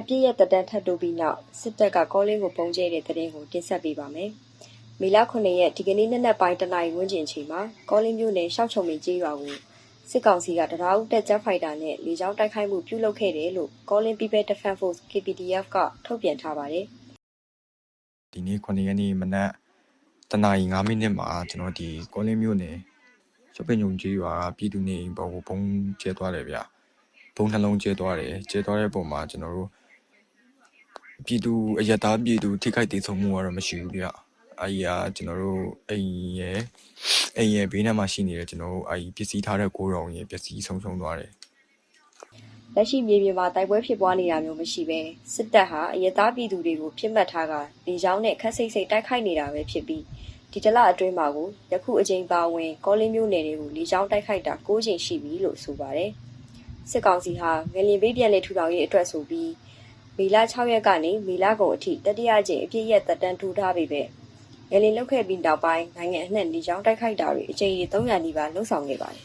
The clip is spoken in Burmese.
အပြည့်ရဲ့တက်တန်းထပ်တိုးပြီးနောက်စစ်တပ်ကကောလင်းကိုပုံကျဲတဲ့တဲ့ရင်ကိုတင်ဆက်ပေးပါမယ်။မေလ9ရက်ဒီကနေ့နေ့နက်ပိုင်းတနာရီဝန်းကျင်ချိန်မှာကောလင်းမြို့နယ်ရှောက်ချုံမင်းကျေးရွာကိုစစ်ကောင်စီကတရားဥတက်ချက်ဖိုက်တာနဲ့လေကြောင်းတိုက်ခိုက်မှုပြုလုပ်ခဲ့တယ်လို့ကောလင်း People Defense Force KPDF ကထုတ်ပြန်ထားပါတယ်။ဒီနေ့9ရက်နေ့မနက်တနာရီ9မိနစ်မှာကျွန်တော်ဒီကောလင်းမြို့နယ်ရှုပ်ပင်ညုံကြီးရွာကပြည်သူနေအိမ်ပေါ်ကိုဘုံကျဲသွားတယ်ဗျဘုံနှလုံးကျဲသွားတယ်ကျဲသွားတဲ့ပုံမှာကျွန်တော်တို့ ပြည်သူအယက်သားပြည်သူထိခိုက်ဒေဆုံးမှုကတော့မရှိဘူးဗျအဲ့ဒီကကျွန်တော်တို့အိမ်ရဲ့အိမ်ရဲ့ဘေးနားမှာရှိနေတဲ့ကျွန်တော်တို့အဲ့ဒီပစ္စည်းထားတဲ့ကိုယ်တော်ရဲ့ပစ္စည်းဆုံးရှုံးသွားတယ်လက်ရှိမြေပြင်မှာတိုက်ပွဲဖြစ်ပွားနေတာမျိုးမရှိဘဲစစ်တပ်ဟာအရသားပြည်သူတွေကိုပြစ်မှတ်ထားကလေကြောင်းနဲ့ခက်စိတ်စိတ်တိုက်ခိုက်နေတာပဲဖြစ်ပြီးဒီတလအတွင်းမှာကိုယခုအချိန်ပါဝင်ကောလင်းမျိုးနယ်တွေကိုလေကြောင်းတိုက်ခိုက်တာ၉ချိန်ရှိပြီလို့ဆိုပါတယ်စစ်ကောင်စီဟာငလင်ဘေးပြန်လေထူထောင်ရေးအတွက်ဆိုပြီး မေလ6ရက်ကနေမေလကုန်အထိတတိယကြိမ်အပြည့်ရက်သက်တမ်းထူထားပြီပဲငလင်လုတ်ခဲ့ပြီးနောက်ပိုင်းနိုင်ငံအနှံ့လေကြောင်းတိုက်ခိုက်တာတွေအကြိမ်ကြီး300နီးပါးလှုပ်ဆောင်ခဲ့ပါတယ်